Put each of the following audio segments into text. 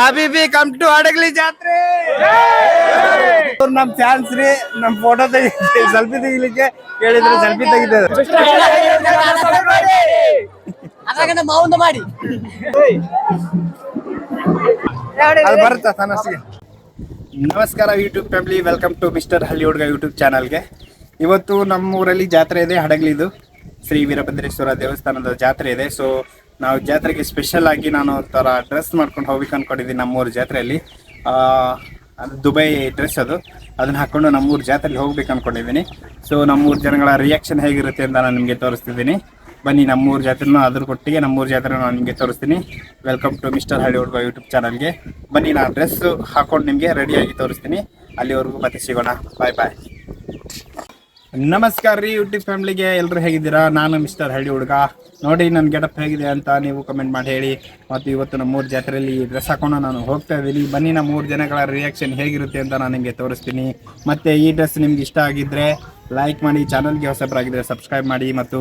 ಹಬೀಬಿ come to Hadagali ಜಾತ್ರೆ ಅವ್ರು ನಮ್ ಫ್ಯಾನ್ಸ್ ರೀ ನಮ್ ಫೋಟೋ ತೆಗಿ ಸೆಲ್ಫಿ ತೆಗಿಲಿಕ್ಕೆ ಕೇಳಿದ್ರೆ ಸೆಲ್ಫಿ ತೆಗಿತಾರೆ ಅದ್ರಾಗ ಮಾವಂದ ಮಾಡಿ. ಅದು ಬರುತ್ತಾ ನಮಸ್ಕಾರ YouTube family welcome to mister ಹಳ್ಳಿ ಹುಡುಗ ಯೂಟ್ಯೂಬ್ ಚಾನಲ್ಗೆ ಇವತ್ತು ನಮ್ಮೂರಲ್ಲಿ ಜಾತ್ರೆ ಇದೆ ಹಡಗಲಿದು. ಶ್ರೀ ವೀರಭದ್ರೇಶ್ವರ ದೇವಸ್ಥಾನದ ಜಾತ್ರೆ ಇದೆ. ಸೊ ನಾವು ಜಾತ್ರೆಗೆ ಸ್ಪೆಷಲ್ ಆಗಿ ನಾನು ಥರ ಡ್ರೆಸ್ ಮಾಡ್ಕೊಂಡು ಹೋಗ್ಬೇಕು ಅನ್ಕೊಂಡಿದ್ದೀನಿ ನಮ್ಮೂರು ಜಾತ್ರೆಯಲ್ಲಿ. ಅದು ದುಬೈ ಡ್ರೆಸ್ ಅದು. ಅದನ್ನ ಹಾಕ್ಕೊಂಡು ನಮ್ಮೂರು ಜಾತ್ರೆಗೆ ಹೋಗ್ಬೇಕು ಅಂದ್ಕೊಂಡಿದ್ದೀನಿ ಸೊ ನಮ್ಮೂರು ಜನಗಳ ರಿಯಾಕ್ಷನ್ ಹೇಗಿರುತ್ತೆ ಅಂತ ನಾನು ನಿಮಗೆ ತೋರಿಸ್ತಿದ್ದೀನಿ. ಬನ್ನಿ, ನಮ್ಮೂರು ಜಾತ್ರೆನೂ ಅದ್ರ ಕೊಟ್ಟಿಗೆ ನಮ್ಮೂರು ಜಾತ್ರೆ ನಾನು ನಿಮಗೆ ತೋರಿಸ್ತೀನಿ. ವೆಲ್ಕಮ್ ಟು ಮಿಸ್ಟರ್ ಹಾಲಿವುಡ್ ಹುಡುಗ ಯೂಟ್ಯೂಬ್ ಚಾನಲ್ಗೆ ಬನ್ನಿ ನಾನು ಡ್ರೆಸ್ಸು ಹಾಕ್ಕೊಂಡು ನಿಮಗೆ ರೆಡಿಯಾಗಿ ತೋರಿಸ್ತೀನಿ. ಅಲ್ಲಿವರೆಗೂ ಮತ್ತೆ ಸಿಗೋಣ. ಬಾಯ್ ಬಾಯ್ ನಮಸ್ಕಾರ ರೀ ಯೂಟ್ಯೂಬ್ ಫ್ಯಾಮಿಲಿಗೆ ಎಲ್ಲರೂ ಹೇಗಿದ್ದೀರಾ? ನಾನು ಮಿಸ್ಟರ್ ಹಳ್ಳಿ ಹುಡುಗ. ನೋಡಿ ನನ್ನ ಗೆಟಪ್ ಹೇಗಿದೆ ಅಂತ ನೀವು ಕಮೆಂಟ್ ಮಾಡಿ ಹೇಳಿ. ಮತ್ತು ಇವತ್ತು ನಮ್ಮೂರ ಜಾತ್ರೆಯಲ್ಲಿ ಡ್ರೆಸ್ ಹಾಕೊಂಡು ನಾನು ಹೋಗ್ತಾ ಇದ್ದೀನಿ. ಬನ್ನಿ ನಮ್ಮ ಮೂರು ಜನಗಳ ರಿಯಾಕ್ಷನ್ ಹೇಗಿರುತ್ತೆ ಅಂತ ನಾನು ನಿಮಗೆ ತೋರಿಸ್ತೀನಿ. ಮತ್ತು ಈ ಡ್ರೆಸ್ ನಿಮ್ಗೆ ಇಷ್ಟ ಆಗಿದ್ದರೆ ಲೈಕ್ ಮಾಡಿ ಚಾನಲ್ಗೆ ಹೊಸಬರಾಗಿದ್ದರೆ ಸಬ್ಸ್ಕ್ರೈಬ್ ಮಾಡಿ ಮತ್ತು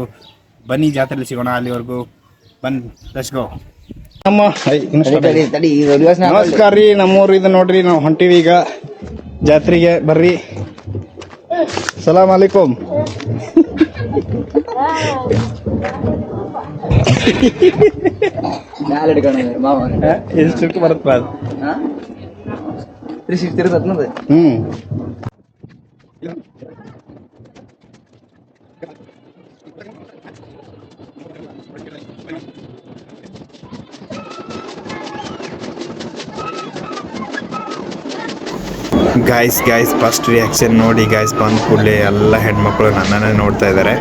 ಬನ್ನಿ ಜಾತ್ರೆಯಲ್ಲಿ ಸಿಗೋಣ ಅಲ್ಲಿವರೆಗೂ. ಬನ್ ಲೆಟ್ಸ್ ಗೋ ನಮ್ಮ ನಮಸ್ಕಾರ ರೀ ನಮ್ಮೂರು ಇದು ನೋಡ್ರಿ ನಾವು ಹೊಂಟಿವಿ ಈಗ ಜಾತ್ರೆಗೆ ಬರ್ರಿ. ಸಲಾಮ್ ಅಲೈಕುಮ್ ಎಷ್ಟು ಬರುತ್ತೆ ಅದು hmm guys guys first reaction ನೋಡಿ ಗಾಯ್ಸ್ ಬಂದ ಕೂಡಲೇ ಎಲ್ಲ ಹೆಣ್ಮಕ್ಳು ನನ್ನನ್ನೇ ನೋಡ್ತಾ ಇದ್ದಾರೆ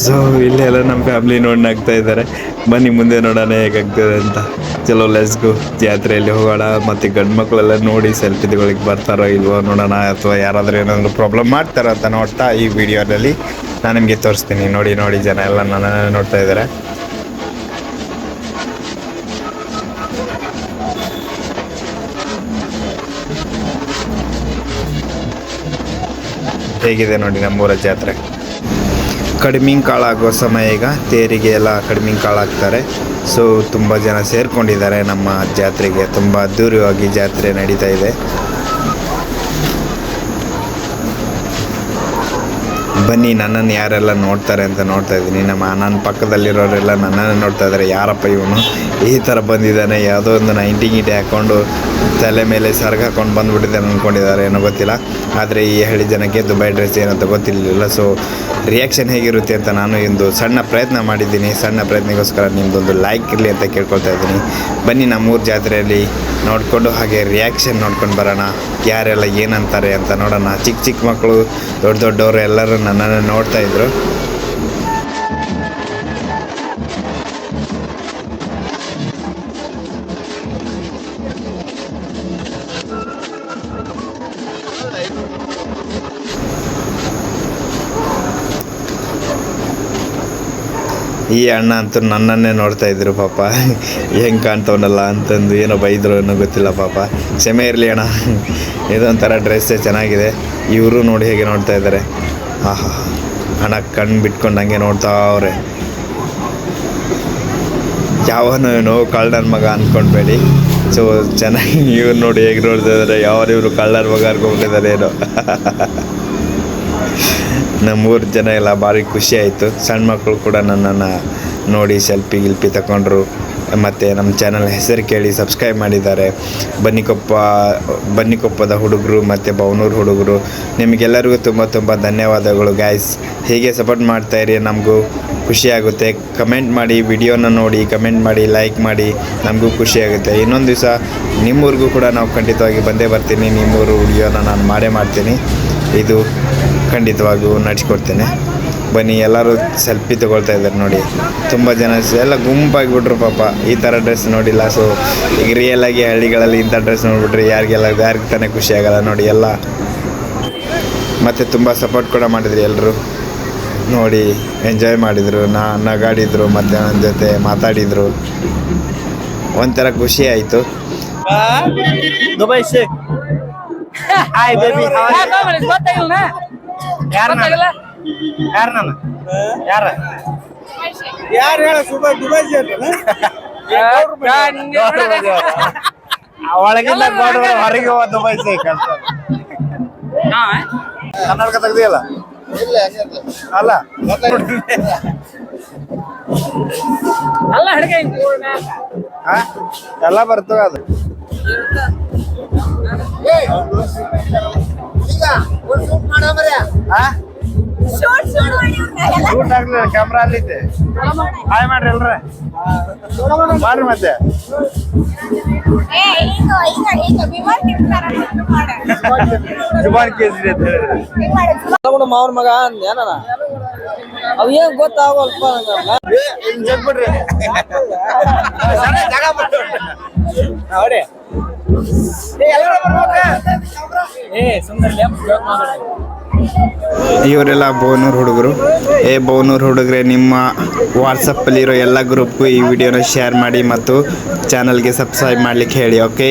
ಸೊ ಇಲ್ಲೆಲ್ಲ ನಮ್ಮ ಫ್ಯಾಮಿಲಿ ನೋಡಿ ನಗ್ತಾ ಇದ್ದಾರೆ ಬನ್ನಿ ಮುಂದೆ ನೋಡೋಣ ಹೇಗಾಗ್ತದೆ ಅಂತ. ಚಲೋ ಲೆಸ್ಗು ಜಾತ್ರೆಯಲ್ಲಿ ಹೋಗೋಣ, ಮತ್ತು ಗಂಡು ಮಕ್ಕಳೆಲ್ಲ ನೋಡಿ ಸೆಲ್ಫಿ ತಗೊಳಿಕ್ಕೆ ಬರ್ತಾರೋ ಇಲ್ವೋ ನೋಡೋಣ, ಅಥವಾ ಯಾರಾದರೂ ಏನಾದರೂ ಪ್ರಾಬ್ಲಮ್ ಮಾಡ್ತಾರೋ ಅಂತ ನೋಡ್ತಾ ಈ ವಿಡಿಯೋದಲ್ಲಿ ನಾನು ನಿಮಗೆ ತೋರಿಸ್ತೀನಿ. ನೋಡಿ ನೋಡಿ ಜನ ಎಲ್ಲ ನನ್ನನ್ನೇ ನೋಡ್ತಾ ಇದ್ದಾರೆ ಹೇಗಿದೆ ನೋಡಿ ನಮ್ಮೂರ ಜಾತ್ರೆ. ಕಡಿಮೆ ಕಾಳಾಗುವ ಸಮಯ ಈಗ. ತೇರಿಗೆ ಎಲ್ಲ ಕಡಿಮೆ ಕಾಳಾಗ್ತಾರೆ ಸೊ ತುಂಬ ಜನ ಸೇರಿಕೊಂಡಿದ್ದಾರೆ ನಮ್ಮ ಜಾತ್ರೆಗೆ. ತುಂಬ ಅದ್ಧೂರಿಯಾಗಿ ಜಾತ್ರೆ ನಡೀತಾ ಇದೆ. ಬನ್ನಿ, ನನ್ನನ್ನು ಯಾರೆಲ್ಲ ನೋಡ್ತಾರೆ ಅಂತ ನೋಡ್ತಾ ಇದ್ದೀನಿ. ನಮ್ಮ ನನ್ನ ಪಕ್ಕದಲ್ಲಿರೋರೆಲ್ಲ ನನ್ನನ್ನು ನೋಡ್ತಾ ಇದ್ದಾರೆ. ಯಾರಪ್ಪ ಇವನು? ಈ ಥರ ಬಂದಿದ್ದಾನೆ. ಯಾವುದೋ ಒಂದು ನೈಂಟಿ ಗಿಟಿ ಹಾಕ್ಕೊಂಡು ತಲೆ ಮೇಲೆ ಸರ್ಗ ಹಾಕೊಂಡು ಬಂದುಬಿಟ್ಟಿದ್ದಾನೆ ಅಂದ್ಕೊಂಡಿದ್ದಾರೆ ಏನೋ ಗೊತ್ತಿಲ್ಲ. ಆದರೆ ಈ ಹಳ್ಳಿ ಜನಕ್ಕೆ ದುಬೈ ಡ್ರೆಸ್ ಏನಂತ ಗೊತ್ತಿರಲಿಲ್ಲ. ಸೊ ರಿಯಾಕ್ಷನ್ ಹೇಗಿರುತ್ತೆ ಅಂತ ನಾನು ಒಂದು ಸಣ್ಣ ಪ್ರಯತ್ನ ಮಾಡಿದ್ದೀನಿ. ಸಣ್ಣ ಪ್ರಯತ್ನಕ್ಕೋಸ್ಕರ ನಿಮ್ಮದೊಂದು ಲೈಕ್ ಇರಲಿ ಅಂತ ಕೇಳ್ಕೊಳ್ತಾ ಇದ್ದೀನಿ. ಬನ್ನಿ ನಮ್ಮೂರು ಜಾತ್ರೆಯಲ್ಲಿ ನೋಡಿಕೊಂಡು ಹಾಗೆ ರಿಯಾಕ್ಷನ್ ನೋಡ್ಕೊಂಡು ಬರೋಣ. ಯಾರೆಲ್ಲ ಏನಂತಾರೆ ಅಂತ ನೋಡೋಣ. ಚಿಕ್ಕ ಚಿಕ್ಕ ಮಕ್ಕಳು, ದೊಡ್ಡ ದೊಡ್ಡವರು ಎಲ್ಲರೂ ನನ್ನನ್ನು ನೋಡ್ತಾ ಇದ್ರು. ಈ ಅಣ್ಣ ಅಂತೂ ನನ್ನನ್ನೇ ನೋಡ್ತಾ ಇದ್ರು ಪಾಪ. ಹೆಂಗೆ ಕಾಣ್ತವನಲ್ಲ ಅಂತಂದು ಏನೋ ಬೈದ್ರು ಅನ್ನೋ ಗೊತ್ತಿಲ್ಲ ಪಾಪ. ಕ್ಷಮೆ ಇರಲಿ ಅಣ್ಣ. ಇದೊಂಥರ ಡ್ರೆಸ್ಸೇ ಚೆನ್ನಾಗಿದೆ. ಇವರು ನೋಡಿ ಹೇಗೆ ನೋಡ್ತಾ ಇದ್ದಾರೆ. ಆಹಾ ಹಣ ಕಣ್ಣು ಬಿಟ್ಕೊಂಡು ಹಂಗೆ ನೋಡ್ತಾ ಅವ್ರೆ. ಯಾವನೋ ಕಳ್ಳನ ಮಗ ಅಂದ್ಕೊಳ್ಬೇಡಿ ಸೊ ಚೆನ್ನಾಗಿ ಇವ್ರು ನೋಡಿ ಹೇಗೆ ನೋಡ್ತಾ ಇದ್ದಾರೆ ಯಾವ ಇವರು ಕಳ್ಳರ ಮಗ ಅನ್ಕೊಂಡಿದ್ದಾರೆ ಏನೋ. ನಮ್ಮೂರು ಜನ ಎಲ್ಲ ಭಾರಿ ಖುಷಿ ಆಯಿತು. ಸಣ್ಣ ಮಕ್ಕಳು ಕೂಡ ನನ್ನನ್ನು ನೋಡಿ ಸೆಲ್ಫಿ ಗಿಲ್ಪಿ ತಗೊಂಡ್ರು ಮತ್ತು ನಮ್ಮ ಚಾನಲ್ ಹೆಸರು ಕೇಳಿ ಸಬ್ಸ್ಕ್ರೈಬ್ ಮಾಡಿದ್ದಾರೆ. ಬನ್ನಿಕೊಪ್ಪ, ಬನ್ನಿಕೊಪ್ಪದ ಹುಡುಗರು ಮತ್ತು ಬವನೂರು ಹುಡುಗರು, ನಿಮಗೆಲ್ಲರಿಗೂ ತುಂಬ ತುಂಬ ಧನ್ಯವಾದಗಳು ಗಾಯ್ಸ್ ಹೀಗೆ ಸಪೋರ್ಟ್ ಮಾಡ್ತಾಯಿರಿ ನಮಗೂ ಖುಷಿಯಾಗುತ್ತೆ ಕಮೆಂಟ್ ಮಾಡಿ ವಿಡಿಯೋನ ನೋಡಿ ಕಮೆಂಟ್ ಮಾಡಿ ಲೈಕ್ ಮಾಡಿ, ನಮಗೂ ಖುಷಿಯಾಗುತ್ತೆ ಇನ್ನೊಂದು ದಿವಸ ನಿಮ್ಮೂರಿಗೂ ಕೂಡ ನಾವು ಖಂಡಿತವಾಗಿ ಬಂದೇ ಬರ್ತೀನಿ. ನಿಮ್ಮೂರು ವಿಡಿಯೋನ ನಾನು ಮಾಡೇ ಮಾಡ್ತೀನಿ. ಇದು ಖಂಡಿತವಾಗಿಯೂ ನಡೆಸ್ಕೊಡ್ತೇನೆ. ಬನ್ನಿ ಎಲ್ಲರೂ ಸೆಲ್ಫಿ ತಗೊಳ್ತಾ ಇದ್ದಾರೆ ನೋಡಿ. ತುಂಬ ಜನ ಎಲ್ಲ ಗುಂಪಾಗಿಬಿಟ್ರು ಪಾಪ. ಈ ಥರ ಡ್ರೆಸ್ ನೋಡಿಲ್ಲ ಸೊ ಈಗ ರಿಯಲ್ ಆಗಿ ಹಳ್ಳಿಗಳಲ್ಲಿ ಇಂಥ ಡ್ರೆಸ್ ನೋಡಿಬಿಟ್ರೆ ಯಾರಿಗೆಲ್ಲ ಯಾರಿಗೆ ತಾನೇ ಖುಷಿ ಆಗಲ್ಲ ನೋಡಿ ಎಲ್ಲ. ಮತ್ತು ತುಂಬ ಸಪೋರ್ಟ್ ಕೂಡ ಮಾಡಿದ್ರಿ ಎಲ್ಲರೂ ನೋಡಿ ಎಂಜಾಯ್ ಮಾಡಿದರು ನಾ ನಗಾಡಿದರು ಮತ್ತು ನನ್ನ ಜೊತೆ ಮಾತಾಡಿದರು. ಒಂಥರ ಖುಷಿ ಆಯಿತು. ದುಬೈ ಶೇಖ್ ನನ್ನ? ಯಾರು? ಯಾರು ನಾನು ಯಾರ ಯಾರು ಹೇಳ ಸುಬೈ ದುಬೈ ಶೇಖ್ ಒಳಗಿಂದ ಗೌಡ್ರು ಹೊರಗೆ ಹೋದ ಬಯಸಿ ಕೆಲಸ. ಕರ್ನಾಟಕ ತೆಗ್ದಿಲ್ಲ ಅಲ್ಲ? ಅಲ್ಲ ಹಿಡ್ಕ ಆ? ಎಲ್ಲ ಬರ್ತವ ಅದು. ಆ? ಶೂಟ್ ಆಗ್ಲಿಲ್ಲ ಕ್ಯಾಮ್ರಾ ಅಲ್ಲಿದೆ ಹಾಯ್ ಮಾಡ್ರಿ ಎಲ್ರ. ಮಾಡ್ರಿ ಮತ್ತೆ. ಜುಬಾನ್ ಕೇಸರಿ ಅಂತ ಹೇಳಿದ್ರೆ. ಮಾವನ ಮಗ ಅಂದ್ಯಾನ ಅವ್ ಏನ್ ಗೊತ್ತಾಗಲ್ಪ ಜಗ್ಬಿಡ್ರಿ. ನೋಡಿ. ಇವರೆಲ್ಲ ಬೋನೂರ್ ಹುಡುಗರು. ಏ ಬೋನೂರು ಹುಡುಗರೆ ನಿಮ್ಮ ವಾಟ್ಸಪ್ಪಲ್ಲಿರೋ ಎಲ್ಲ ಗ್ರೂಪ್ಗೂ ಈ ವಿಡಿಯೋನ ಶೇರ್ ಮಾಡಿ ಮತ್ತು ಚಾನಲ್ಗೆ ಸಬ್ಸ್ಕ್ರೈಬ್ ಮಾಡ್ಲಿಕ್ಕೆ ಹೇಳಿ okay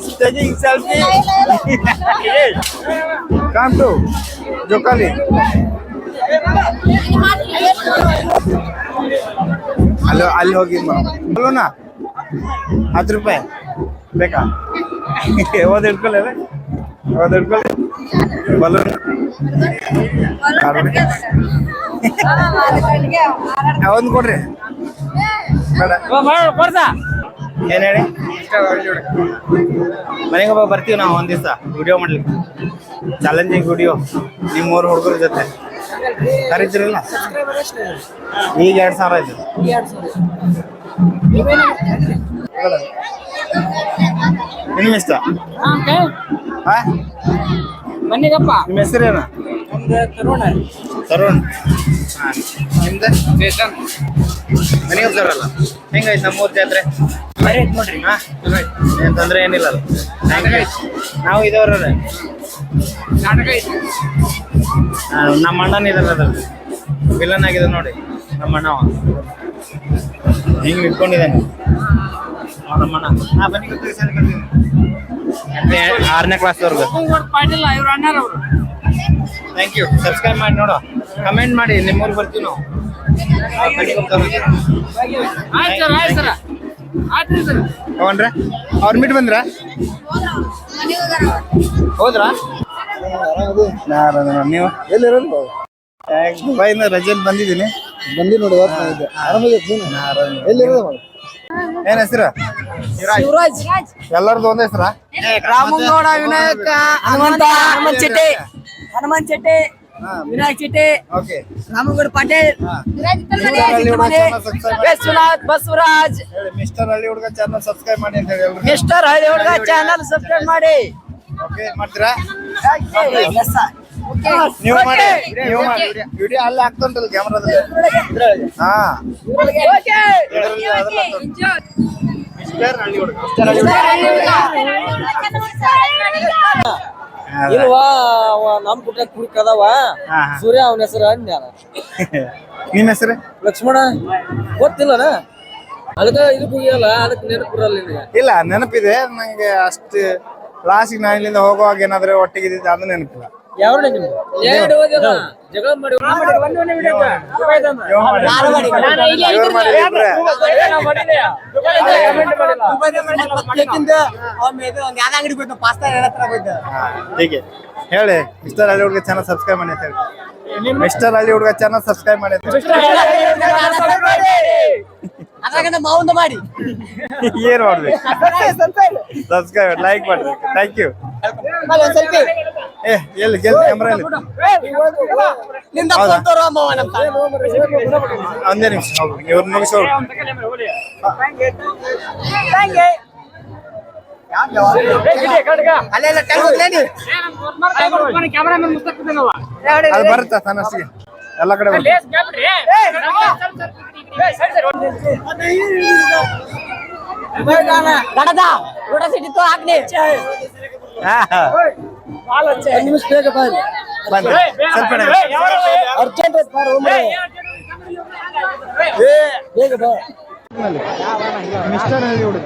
taking selfie. come to Jokali. ಅಲ್ಲಿ ಅಲ್ಲಿ ಹೋಗಿ ಅಲ್ಲೋನಾ ಹತ್ತು ರೂಪಾಯಿ ಬೇಕಾ ಓದ್ ಹಿಡ್ಕೊಳ್ಳಿ ಓದ್ ಹಿಡ್ಕೊಳ್ಳಿ ಬಲೂನ್ ಒಂದು ಕೊಡ್ರಿ ಬೇಡ ಏನ್ ಹೇಳಿ ಮನೆಗೆ ಹೋಗಿ ಬರ್ತೀವಿ ನಾವು ಒಂದ್ ದಿವಸ. ವಿಡಿಯೋ ಮಾಡ್ಲಿಕ್ಕೆ. ಚಾಲೆಂಜಿಂಗ್ ವಿಡಿಯೋ ನಿಮ್ಮ ಮೂರು ಹುಡುಗರ ಜೊತೆ. ಕರೀತಿರಲ್ಲ ಈಗ ಎರಡ್ ಸಾವಿರ ಆಯ್ತು ನಿಮ್ಮ ಇಷ್ಟ? ಬನ್ನಿಗಪ್ಪ ನಿಮ್ಮ ಹೆಸರೇನ ತರುಣ. ತರುಣ್. ಹಾ. ನಿಮ್ದು? ಮನೆಗೆ ಹೆಂಗಾಯ್ತು ನಮ್ಮೂರ್ ಜಾತ್ರೆ? ನೋಡ್ರಿ. ಏನ್ ತೊಂದ್ರೆ ಏನಿಲ್ಲ. ನಾವು ಇದೇವ್ರೇ ನಮ್ಮ ಅಣ್ಣನ ಇದಾರೆ ಅದ್ರಲ್ಲಿ. ವಿಲನ್ ಆಗಿದೆ ನೋಡಿ. ನಮ್ಮ ಅಣ್ಣವ. ಹಿಂಗ್ ಇಟ್ಕೊಂಡಿದ್ದಾನೆ. ನಮ್ಮ ಅಣ್ಣ. ನಾ ಬನ್ನಿ. ಗೊತ್ತಿಗೆ ಸರಿ ಕಲ್ತೀನಿ ಆರನೇ ಕ್ಲಾಸ್ವರೆಗೂ. ಥ್ಯಾಂಕ್ ಯು ಸಬ್ಸ್ಕ್ರೈಬ್ ಮಾಡಿ ನೋಡು. ಕಮೆಂಟ್ ಮಾಡಿ. ನಿಮ್ಮೂರಿಗೆ ಬರ್ತೀವಿ ನಾವು. ತಗೊಂಡ್ರೆ? ಅವ್ರ ಮೀಟ್ ಬಂದ್ರ? ಹೋದ್ರಾ? ನೀವು? ಎಲ್ಲಿರೋದು ದುಬೈನ ಬಂದಿದ್ದೀನಿ. ಬಂದಿ ನೋಡಿ ಎಲ್ಲಿರೋದು ಏನ್ ಹೆಸರು? ಶಿವರಾಜ್. ಎಲ್ಲರದು ಒಂದೇ ಹೆಸರ? ರಾಮಗೌಡ ವಿನಾಯಕ ಹನುಮಂತ ಹನುಮಂತ. ಚೆಟ್ಟಿ ಹನುಮಂತ ಚೆಟ್ಟಿ ವಿನಾಯಕ್ ಚೆಟ್ಟಿ ಓಕೆ. ರಾಮಗೌಡ ಪಾಟೀಲ್ ವಿಶ್ವನಾಥ್ ಬಸವರಾಜ್. ಮಿಸ್ಟರ್ ಹಳ್ಳಿ ಹುಡುಗ ಚಾನಲ್ ಸಬ್ಸ್ಕ್ರೈಬ್ ಮಾಡಿ ಅಂತ ಹೇಳಿ ಮಿಸ್ಟರ್ ಹಳ್ಳಿ ಹುಡುಗ ಚಾನಲ್ ಸಬ್ಸ್ಕ್ರೈಬ್ ಮಾಡಿ. ಓಕೆ ಮಾಡ್ತೀರಾ? ನೀವು ಮಾಡಿ ನೀವು ಮಾಡಿ. ವಿಡಿಯೋ ಅಲ್ಲಿ ಹಾಕ್ತುಂಟಲ್ಲ ಕ್ಯಾಮ್ರಾದಲ್ಲಿ. ಹಾ. ಮಿಸ್ಟರ್ ಹಳ್ಳಿ ಹುಡುಗ. ಮಿಸ್ಟರ್ ಹಳ್ಳಿ ಹುಡುಗ. ಇಲ್ವಾ ಅವ ನಮ್ ಪುಟ್ಟ ಕುಡಿಕ್ ಅದಾವ. ಹಾ. ಸೂರ್ಯ ಅವನ ಹೆಸರು ಅನ್ಯ ನಿಮ್ಮ ಹೆಸರು? ಲಕ್ಷ್ಮಣ. ಗೊತ್ತಿಲ್ಲನ? ಅದಕ್ಕ ಇದಕ್ಕೆ ಹೋಗಿಯಲ್ಲ ಅದಕ್ಕೆ ನೆನಪು ಬರಲ್ಲ ನಿನಗೆ. ಇಲ್ಲ ನೆನಪಿದೆ ನಂಗೆ ಅಷ್ಟು ಲಾಸ್ಟಿಗೆ ನಾನು ಇಲ್ಲಿಂದ ಹೋಗುವಾಗ ಏನಾದ್ರೆ ಒಟ್ಟಿಗೆ ಇದ್ದಿದ್ದು ಅದು ನೆನಪಿಲ್ಲ. ಹೀಗೆ. ಹೇಳಿ ಮಿಸ್ಟರ್ ಅಲ್ಲಿ ಹುಡುಗ ಚಾನಲ್ ಸಬ್ಸ್ಕ್ರೈಬ್ ಮಾಡಿ ಅಂತ ಹೇಳಿ. ಮಿಸ್ಟರ್ ಅಲ್ಲಿ ಹುಡುಗ ಚಾನಲ್ ಸಬ್ಸ್ಕ್ರೈಬ್ ಮಾಡಿ. ಅಂತ ಮೌನ ಮಾಡಿ. ಏನ್ ಮಾಡ್ಬೇಕು? ಸಬ್ಸ್ಕ್ರೈಬ್ ಲೈಕ್ ಮಾಡ್ರಿ ಥ್ಯಾಂಕ್ ಯು ಏ ಎಲ್ಲಿ ಗೆಲ್ ಕ್ಯಾಮ್ರಾ ಎಲ್ಲಿ ನಿಂದ ಒಂದೇ ನಿಮಿಷ ಇವ್ರು ಮುಗಿಸಿ ಅದು ಬರುತ್ತಾ ತನ್ನಷ್ಟಿಗೆ ಎಲ್ಲ ಕಡೆ. ಗಡದ ಊಟ ಸಿಟ್ಟಿತ್ತು ಹಾಕ್ನಿ ಹಾ, ಹಾ. ನಿಮಿಷ ಬೇಗ ಬನ್ನಿ ಬನ್ರಿ. ಸ್ವಲ್ಪ ನಡಿ. ಅರ್ಜೆಂಟ್ ಬೇಗ ಬಾ ಮಿಸ್ಟರ್ ಹಳ್ಳಿ ಹುಡುಗ.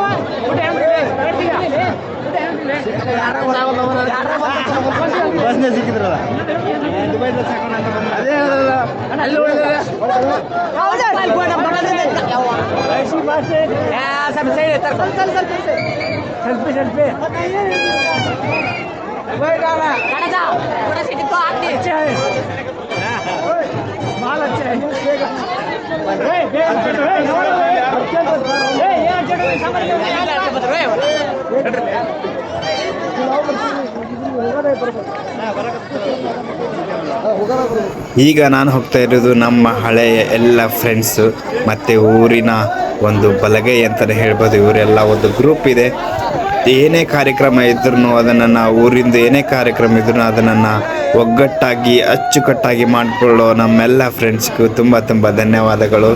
ಬಸ್ನೇ ಸಿಕ್ಕಿದ್ರಲ್ಲ ದುಬೈದಲ್ಲಿ ಸಾಕೋಣ ಅಂತ ಬಂದ ಅದೇ ಹೇಳಲ್ಲ ಅಲ್ಲಿ ಸೆಲ್ಫಿ ಸೆಲ್ಫಿ ಈಗ ನಾನು ಹೋಗ್ತಾ ಇರೋದು ನಮ್ಮ ಹಳೆಯ ಎಲ್ಲ ಫ್ರೆಂಡ್ಸು ಮತ್ತು ಊರಿನ ಒಂದು ಬಲಗೈ ಅಂತಲೇ ಹೇಳ್ಬೋದು. ಇವರೆಲ್ಲ ಒಂದು ಗ್ರೂಪ್ ಇದೆ. ಏನೇ ಕಾರ್ಯಕ್ರಮ ಇದ್ರೂ ಅದನ್ನು ನಾವು ಊರಿಂದ ಏನೇ ಕಾರ್ಯಕ್ರಮ ಇದ್ರೂ ಅದನ್ನು ಒಗ್ಗಟ್ಟಾಗಿ ಅಚ್ಚುಕಟ್ಟಾಗಿ ಮಾಡಿಕೊಳ್ಳೋ ನಮ್ಮೆಲ್ಲ ಫ್ರೆಂಡ್ಸ್ಗೂ ತುಂಬ ತುಂಬ ಧನ್ಯವಾದಗಳು.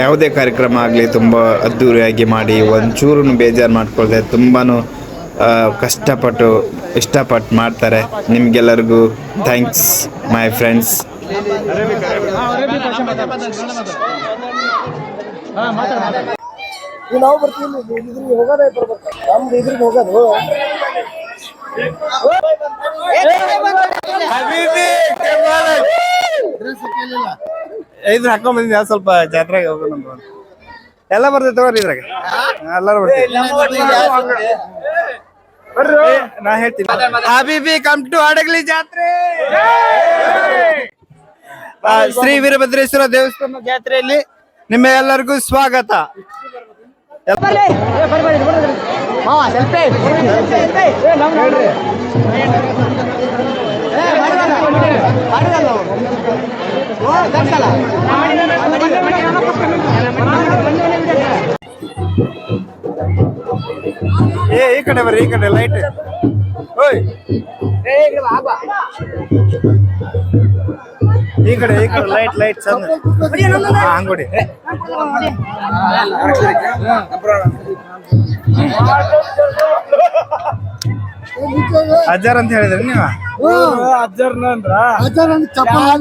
ಯಾವುದೇ ಕಾರ್ಯಕ್ರಮ ಆಗಲಿ ತುಂಬ ಅದ್ಧೂರಿಯಾಗಿ ಮಾಡಿ ಒಂಚೂರು ಬೇಜಾರು ಮಾಡ್ಕೊಳ್ದೆ ತುಂಬಾ ಕಷ್ಟಪಟ್ಟು ಇಷ್ಟಪಟ್ಟು ಮಾಡ್ತಾರೆ. ನಿಮಗೆಲ್ಲರಿಗೂ ಥ್ಯಾಂಕ್ಸ್ ಮೈ ಫ್ರೆಂಡ್ಸ್ ನಾವು ಬರ್ತೀವಿ ಇದ್ರಿಗೆ ಹೋಗೋದೇ ಬರ್ಬೇಕು ನಮ್ದು ಇದ್ರಿಗೆ ಹೋಗೋದು. ಇದ್ರ ಹಾಕೊಂಡ್ ಬಂದಿದ್ದೆ ಯಾವ್ದ್ ಸ್ವಲ್ಪ ಜಾತ್ರೆಗೆ ಹೋಗೋಣ. ಎಲ್ಲ ಬರ್ತೈತೆ ತಗೋರಿ ಇದ್ರಾಗ. ಎಲ್ಲರೂ ಬರ್ತೀವಿ. ನಾ ಹೇಳ್ತೀನಿ. ಬಿ ಕಮ್ ಟು ಹಡಗಲಿ ಜಾತ್ರೆ. ಆ, ಶ್ರೀ ವೀರಭದ್ರೇಶ್ವರ ದೇವಸ್ಥಾನ ಜಾತ್ರೆಯಲ್ಲಿ ನಿಮ್ಮ ಎಲ್ಲರಿಗೂ ಸ್ವಾಗತ. ಏ ಈ ಕಡೆ ಬರ್ರಿ ಈ ಕಡೆ ಲೈಟ್ ಓಯ್. ಈ ಕಡೆ ಈ ಕಡೆ ಲೈಟ್ ಲೈಟ್ ಚಂದ ಹಂಗೊಡಿ ಅಜ್ಜಾರ್ ಅಂತ ಹೇಳಿದ್ರಿ ನೀವು?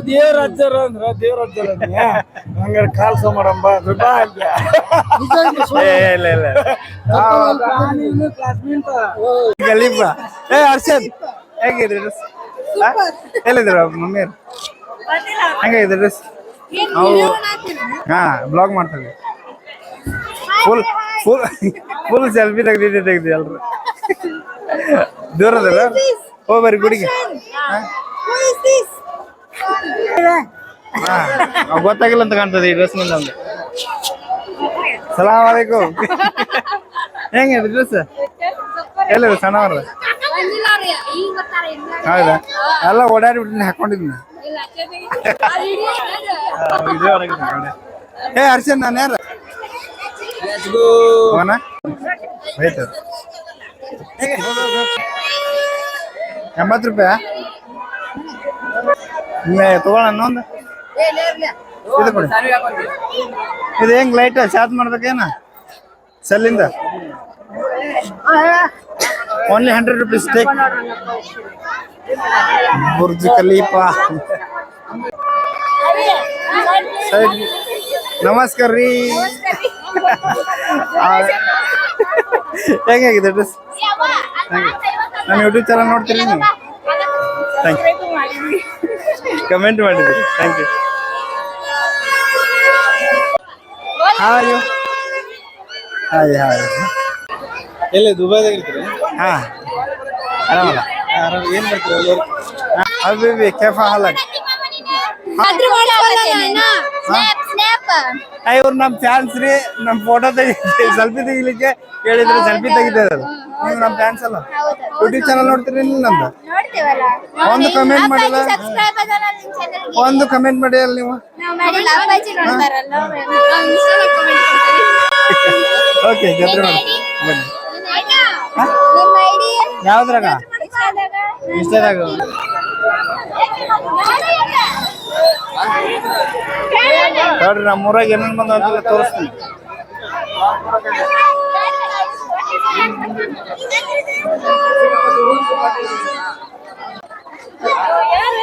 ದೇವ್ರ ಅಜ್ಜರ್ ಅಂದ್ರ ದೇವ್ರ ಅಜ್ಜರ ಹಂಗಾರ ಕಾಲ್ಸ ಮಾಡಂಬ ಬಾ ಏ ಇಲ್ಲ ಇಲ್ಲ. ಗಲೀಬ ಏ ಹರ್ಷದ್ ಹೇಗಿದ್ರಿ ಡ್ರೆಸ್ ಎಲ್ಲಿದ್ರ ಮಮ್ಮಿ ಹೆಂಗಾಗಿದೆ ಡ್ರೆಸ್ ಹಾ ಬ್ಲಾಗ್ ಮಾಡ್ತೀವಿ ಫುಲ್ ಫುಲ್ ಫುಲ್ ಸೆಲ್ಫಿ ತೆಗ್ದಿದ್ದೆ ತೆಗ್ದಿ ಎಲ್ರು. ದೂರ ಅದಲ್ಲ ಹೋಗ್ ಬರ್ರಿ ಗುಡಿಗೆ. ಹಾ. ಗೊತ್ತಾಗಿಲ್ಲ ಅಂತ ಕಾಣ್ತದೆ ಈ ಡ್ರೆಸ್ ಮೇಲೆ ನಮ್ದು ಸಲಾಮ್ ಅಲೈಕುಮ್ ಡ್ರೆಸ್ ಎಲ್ಲಿದೆ? ಸಣ್ಣವ್ರ ಹೌದಾ? ಎಲ್ಲ ಓಡಾಡಿ ಬಿಟ್ಟಿನಿ ಹಾಕೊಂಡಿದ್ನ? ಏ ಹರ್ಷನ್ ನಾನು ಯಾರ? ಆಯ್ತು. ಎಂಬತ್ತು ರೂಪಾಯಿ? ಇನ್ನೊಂದು? ಇದು ಕೊಡಿ. ಇದು ಹೆಂಗ್ ಲೈಟ್ ಚಾರ್ಜ್ ಮಾಡ್ಬೇಕೇನ? ಸೆಲ್ಲಿಂದ? Only hundred rupees take Burj Khalifa. Side ನಮಸ್ಕಾರ ರೀ. ಹೆಂಗಾಗಿದೆ ಡ್ರೆಸ್? ನಾನು ಯೂಟ್ಯೂಬ್ ಚಾನಲ್ ನೋಡ್ತೀನಿ ನೀವು. ಥ್ಯಾಂಕ್ ಯು ಕಮೆಂಟ್ ಮಾಡಿದ್ರಿ. Thank you hi hi hi ಎಲ್ಲಿ ದುಬೈದಾಗ ಇರ್ತೀರಿ ಹಾಂ. ಆರಾಮಲ್ಲ? ಆರಾಮ್ ಏನ್ ಮಾಡ್ತೀರಿ ಅಬಿಬಿ ಕೆಫ ಹಾಲಕ್ ಇವ್ರು ನಮ್ ಫ್ಯಾನ್ಸ್ ರೀ ನಮ್ ಫೋಟೋ ತೆಗಿ ಸೆಲ್ಫಿ ತೆಗಿಲಿಕ್ಕೆ ಹೇಳಿದ್ರೆ ಸೆಲ್ಫಿ ತೆಗಿತಾ ಇರೋದು ನೀವು ನಮ್ಮ ಫ್ಯಾನ್ಸ್ ಅಲ್ಲ? ಯೂಟ್ಯೂಬ್ ಚಾನಲ್ ನೋಡ್ತೀರಿ ನಮ್ದು? ಒಂದು ಕಮೆಂಟ್ ಮಾಡಿಲ್ಲ. ನಿಮ್ ಒಂದು ಕಮೆಂಟ್ ಮಾಡಿ ಅಲ್ಲಿ ನೀವು ಓಕೆ ಜೊತೆ ನೋಡಿ. ಬನ್ನಿ ನಿಮ್ಮ ಐಡಿ? ಯಾವ್ದ್ರಾಗ? ಇನ್ಸ್ಟಾದಾಗ ನೋಡ್ರಿ ನಮ್ಮ ಊರಾಗ ಏನೇನು ಬಂದ ತೋರಿಸ್ತೀನಿ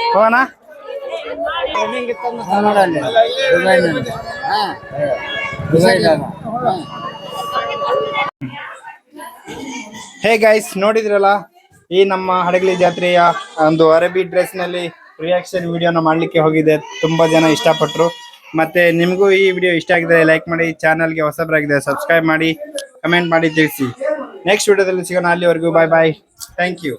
ಹೋಗೋಣ ಹೇ ಗೈಸ್ ನೋಡಿದ್ರಲ್ಲ ಈ ನಮ್ಮ ಹಡಗಲಿ ಜಾತ್ರೆಯ ಒಂದು ಅರಬಿ ಡ್ರೆಸ್ನಲ್ಲಿ ರಿಯಾಕ್ಷನ್ ವಿಡಿಯೋನ ಮಾಡ್ಲಿಕ್ಕೆ ಹೋಗಿದೆ. ತುಂಬಾ ಜನ ಇಷ್ಟಪಟ್ರು. ಮತ್ತೆ ನಿಮಗೂ ಈ ವಿಡಿಯೋ ಇಷ್ಟ ಆಗಿದೆ ಲೈಕ್ ಮಾಡಿ ಚಾನಲ್ಗೆ ಹೊಸಬರಾಗಿದೆ ಸಬ್ಸ್ಕ್ರೈಬ್ ಮಾಡಿ ಕಮೆಂಟ್ ಮಾಡಿ ತಿಳಿಸಿ. ನೆಕ್ಸ್ಟ್ ವಿಡಿಯೋದಲ್ಲಿ ಸಿಗೋಣ. ಅಲ್ಲಿವರೆಗೂ ಬಾಯ್ ಬಾಯ್ ಥ್ಯಾಂಕ್ ಯು